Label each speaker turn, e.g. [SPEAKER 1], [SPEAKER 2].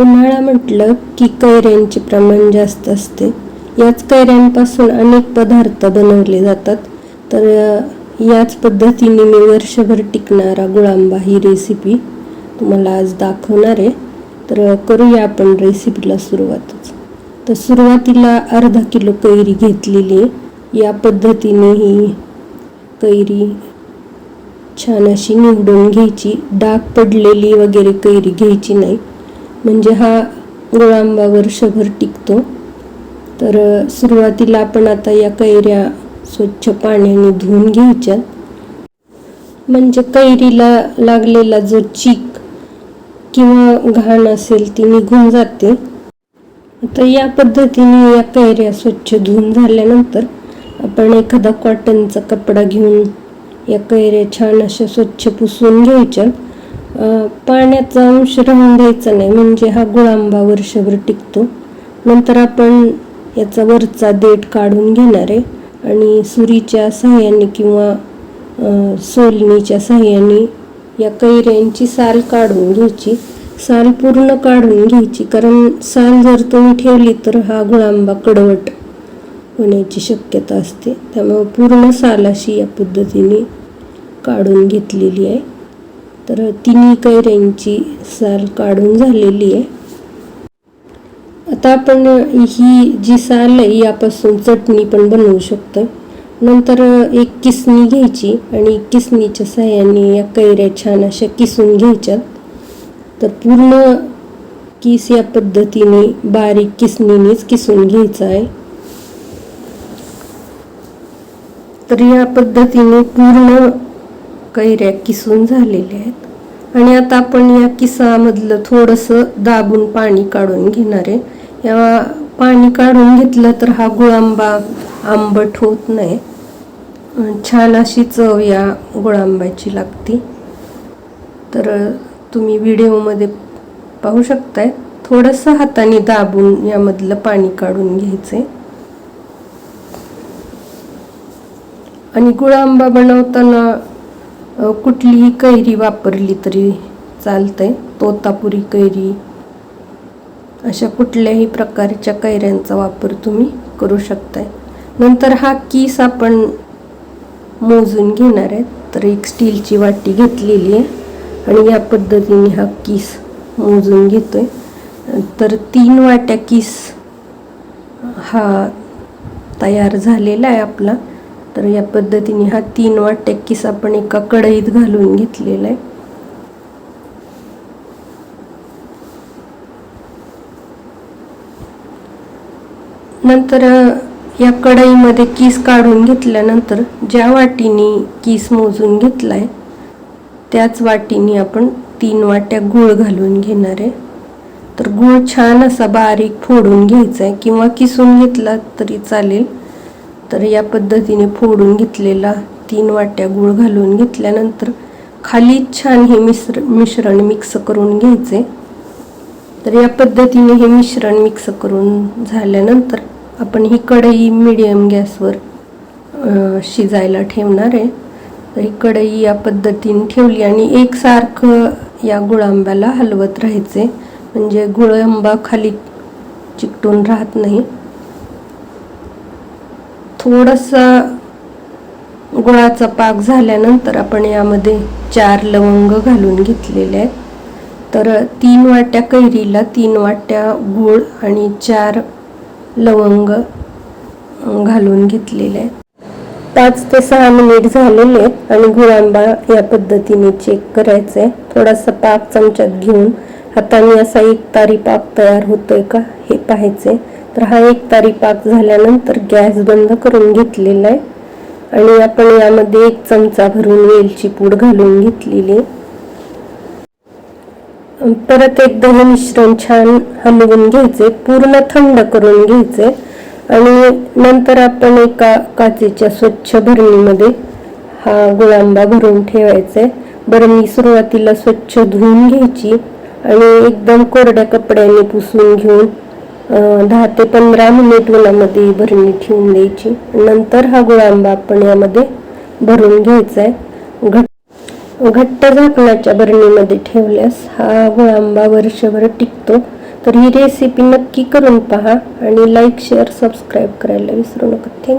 [SPEAKER 1] उन्हाळा म्हटलं की कैऱ्यांचे प्रमाण जास्त असते. याच कैऱ्यांपासून अनेक पदार्थ बनवले जातात. तर याच पद्धतीने मी वर्षभर टिकणारा गुळांबा ही रेसिपी तुम्हाला आज दाखवणार आहे. तर करूया आपण रेसिपीला सुरुवातच. तर सुरुवातीला अर्धा किलो कैरी घेतलेली आहे. या पद्धतीने ही कैरी छान अशी निवडून घ्यायची. डाग पडलेली वगैरे कैरी घ्यायची नाही. म्हणजे हा गोळांबा वर्षभर टिकतो. तर सुरुवातीला आपण आता या कैऱ्या स्वच्छ पाण्याने धुवून घ्यायच्या. म्हणजे कैरीला लागलेला जो चीक किंवा घाण असेल ती निघून जाते. तर या पद्धतीने या कैऱ्या स्वच्छ धुवून झाल्यानंतर आपण एखादा कॉटनचा कपडा घेऊन या कैऱ्या छान अशा स्वच्छ पुसून घ्यायच्या. पाण्याचा अंश राहून द्यायचा नाही म्हणजे हा गुळांबा वर्षभर टिकतो. नंतर आपण याचा वरचा देठ काढून घेणार आहे आणि सुरीच्या सहाय्याने किंवा सोलणीच्या सहाय्याने या कैऱ्यांची साल काढून घ्यायची. साल पूर्ण काढून घ्यायची कारण साल जर तुम्ही ठेवली तर हा गुळांबा कडवट होण्याची शक्यता असते. त्यामुळे पूर्ण साल अशी या पद्धतीने काढून घेतलेली आहे. तर तिन्ही कैऱ्यांची साल काढून झालेली आहे. आता आपण ही जी साल आहे यापासून चटणी पण बनवू शकतो. नंतर एक किसणी घ्यायची आणि किसणीच्या सहाय्याने या कैऱ्या छान अशा किसून घ्यायच्या. तर पूर्ण किस या पद्धतीने बारीक किसणीनेच किसून घ्यायचा आहे. तर या पद्धतीने पूर्ण कैऱ्या किसून झालेल्या आहेत. आणि आता आपण या किसामधलं थोडंसं दाबून पाणी काढून घेणार आहे. या पाणी काढून घेतलं तर हा गुळांबा आंबट होत नाही. छान अशी चव या गुळांब्याची लागते. तर तुम्ही व्हिडिओमध्ये पाहू शकताय. थोडंसं हाताने दाबून यामधलं पाणी काढून घ्यायचंय. आणि गुळांबा बनवताना कुठलीही कैरी वापरली तरी चालतंय. तोतापुरी कैरी अशा कुठल्याही प्रकारच्या कैऱ्यांचा वापर तुम्ही करू शकताय. नंतर हा किस आपण मोजून घेणार आहे. तर एक स्टीलची वाटी घेतलेली आहे आणि या पद्धतीने हा किस मोजून घेतोय. तर तीन वाट्या किस हा तयार झालेला आहे आपला. तर या पद्धतीने हा तीन वाट्या किस आपण एका कढईत घालून घेतलेला आहे. नंतर या कढईमध्ये किस काढून घेतल्यानंतर ज्या वाटीने किस मोजून घेतलाय त्याच वाटीने आपण तीन वाट्या गूळ घालून घेणार आहे. तर गूळ छान असा बारीक फोडून घ्यायचा आहे. किंवा किसून घेतला तरी चालेल. तर या पद्धतीने फोडून घेतलेला तीन वाट्या गूळ घालून घेतल्यानंतर खाली छान हे मिश्र मिश्रण मिक्स करून घ्यायचे. तर या पद्धतीने हे मिश्रण मिक्स करून झाल्यानंतर आपण ही कढई मिडियम गॅसवर शिजायला ठेवणार आहे. तर ही कढई या पद्धतीने ठेवली आणि एकसारखं या गुळांब्याला हलवत राहायचे. म्हणजे गुळांबा खाली चिकटून राहत नाही. थोडासा गुळाचा पाक झाल्यानंतर आपण यामध्ये चार लवंग घालून घेतलेले आहेत. तर तीन वाट्या कैरीला तीन वाट्या गूळ आणि चार लवंग घालून घेतलेले आहेत. पाच ते सहा मिनिट झालेले आहेत आणि गुळांबा या पद्धतीने चेक करायचं आहे. थोडासा पाक चमच्यात घेऊन हाताने असा एक तारी पाक तयार होतोय का हे पाहायचे तर हा एक तारी पाक झाल्यानंतर गॅस बंद करून घेतलेला आहे. आणि आपण यामध्ये एक चमचा भरून वेलची पूड घालून घेतलेली आहे. परत एकदा हे मिश्रण छान हलवून घ्यायचे पूर्ण थंड करून घ्यायचे. आणि नंतर आपण एका काचेच्या स्वच्छ भरणीमध्ये हा गुळांबा भरून ठेवायचा. आहे बरं मी सुरुवातीला स्वच्छ धुवून घ्यायची आणि एकदम कोरड्या कपड्याने पुसून घेऊन दहा ते पंधरा मिनिट उन्हामध्ये भरणी ठेवून द्यायची. नंतर हा गुळांबा आपण यामध्ये भरून घ्यायचा आहे घट घट्ट झाकणाच्या भरणीमध्ये ठेवल्यास हा गुळांबा वर्षभर टिकतो. तर ही रेसिपी नक्की करून पहा आणि लाईक शेअर सबस्क्राईब करायला विसरू नका. थँक्यू